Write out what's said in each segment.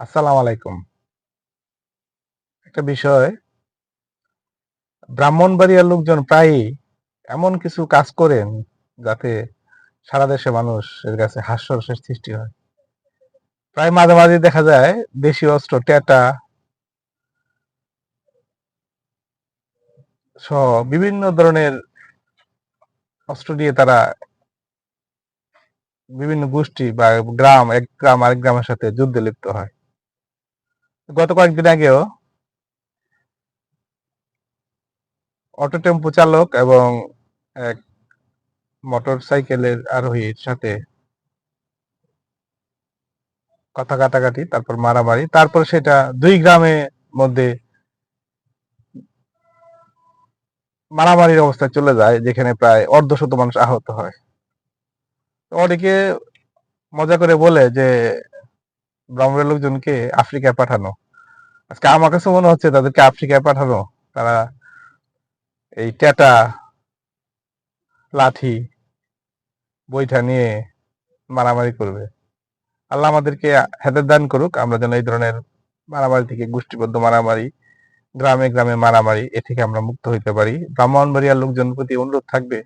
আসসালামু আলাইকুম। একটা বিষয়, ব্রাহ্মণবাড়িয়ার লোকজন প্রায়ই এমন কিছু কাজ করেন যাতে সারা দেশে মানুষের কাছে হাস্যরসের সৃষ্টি হয়। প্রায় মাঝে মাঝে দেখা যায় দেশি অস্ত্র, টেটা সহ বিভিন্ন ধরনের অস্ত্র দিয়ে তারা বিভিন্ন গোষ্ঠী বা গ্রাম, এক গ্রাম আরেক গ্রামের সাথে যুদ্ধে লিপ্ত হয়। গত কয়েকদিন আগেও অটো টেম্পো চালক এবং এক মোটর সাইকেলের আরোহীর সাথে কথা কাটাকাটি, তারপর মারামারি, তারপর সেটা দুই গ্রামের মধ্যে মারামারির অবস্থায় চলে যায়, যেখানে প্রায় অর্ধশত মানুষ আহত হয়। অনেকে মজা করে বলে যে ব্রাহ্মণের লোকজনকে আফ্রিকায় পাঠানো। আজকে আমার কাছে মনে হচ্ছে তাদেরকে আফ্রিকায় পাঠানো। তারা এই টেটা লাঠি বইটা নিয়ে মারামারি করবে। আল্লাহ আমাদেরকে হেদার দান করুক, আমরা যেন এই ধরনের মারামারি থেকে গোষ্ঠীবদ্ধ মারামারি, গ্রামে গ্রামে মারামারি, এ থেকে আমরা মুক্ত হইতে পারি। ব্রাহ্মণবাড়িয়ার লোকজন প্রতি অনুরোধ থাকবে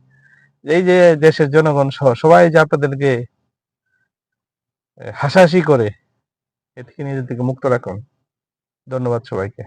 এই যে দেশের জনগণ সহ সবাই যে আপনাদেরকে হাসাহাসি করে এ থেকে নিজেদেরকে মুক্ত রাখুন। ধন্যবাদ সবাইকে।